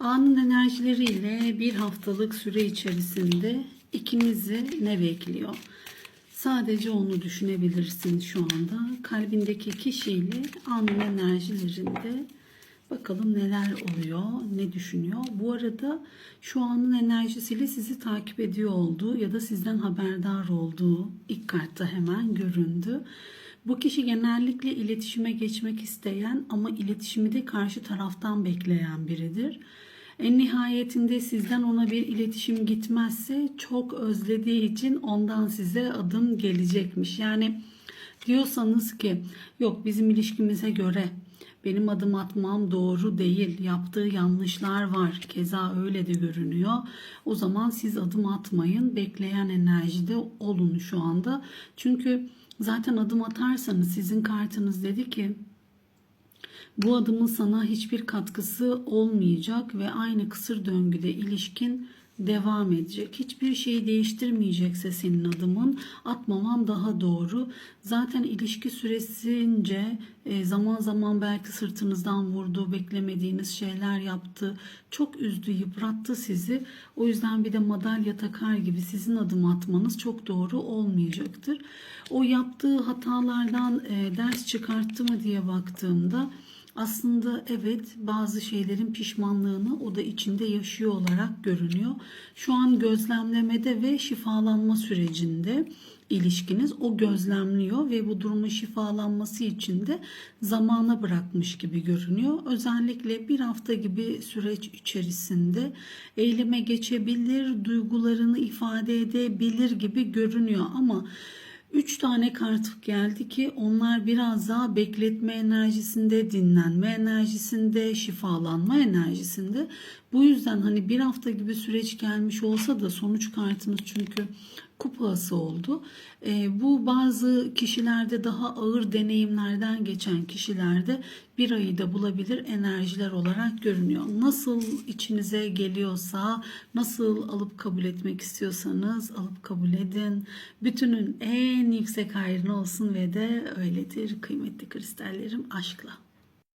Anın enerjileriyle bir haftalık süre içerisinde ikinizi ne bekliyor? Sadece onu düşünebilirsin şu anda. Kalbindeki kişiyle anın enerjilerinde bakalım neler oluyor, ne düşünüyor. Bu arada şu anın enerjisiyle sizi takip ediyor olduğu ya da sizden haberdar olduğu ilk kartta hemen göründü. Bu kişi genellikle iletişime geçmek isteyen ama iletişimi de karşı taraftan bekleyen biridir. En nihayetinde sizden ona bir iletişim gitmezse çok özlediği için ondan size adım gelecekmiş. Yani diyorsanız ki yok bizim ilişkimize göre benim adım atmam doğru değil. Yaptığı yanlışlar var. Keza öyle de görünüyor. O zaman siz adım atmayın. Bekleyen enerjide olun şu anda. Çünkü zaten adım atarsanız sizin kartınız dedi ki bu adımın sana hiçbir katkısı olmayacak ve aynı kısır döngüde ilişkin devam edecek. Hiçbir şeyi değiştirmeyecekse senin adımın atmaman daha doğru. Zaten ilişki süresince e, zaman zaman belki sırtınızdan vurdu, beklemediğiniz şeyler yaptı. Çok üzdü, yıprattı sizi. O yüzden bir de madalya takar gibi sizin adım atmanız çok doğru olmayacaktır. O yaptığı hatalardan e, ders çıkarttı mı diye baktığımda aslında evet bazı şeylerin pişmanlığını o da içinde yaşıyor olarak görünüyor. Şu an gözlemlemede ve şifalanma sürecinde ilişkiniz o gözlemliyor ve bu durumun şifalanması için de zamana bırakmış gibi görünüyor. Özellikle bir hafta gibi süreç içerisinde eyleme geçebilir, duygularını ifade edebilir gibi görünüyor ama Üç tane kart geldi ki onlar biraz daha bekletme enerjisinde, dinlenme enerjisinde, şifalanma enerjisinde. Bu yüzden hani bir hafta gibi süreç gelmiş olsa da sonuç kartınız çünkü kupası oldu. E, bu bazı kişilerde daha ağır deneyimlerden geçen kişilerde bir ayı da bulabilir enerjiler olarak görünüyor. Nasıl içinize geliyorsa, nasıl alıp kabul etmek istiyorsanız alıp kabul edin. Bütünün en yüksek hayrına olsun ve de öyledir kıymetli kristallerim aşkla.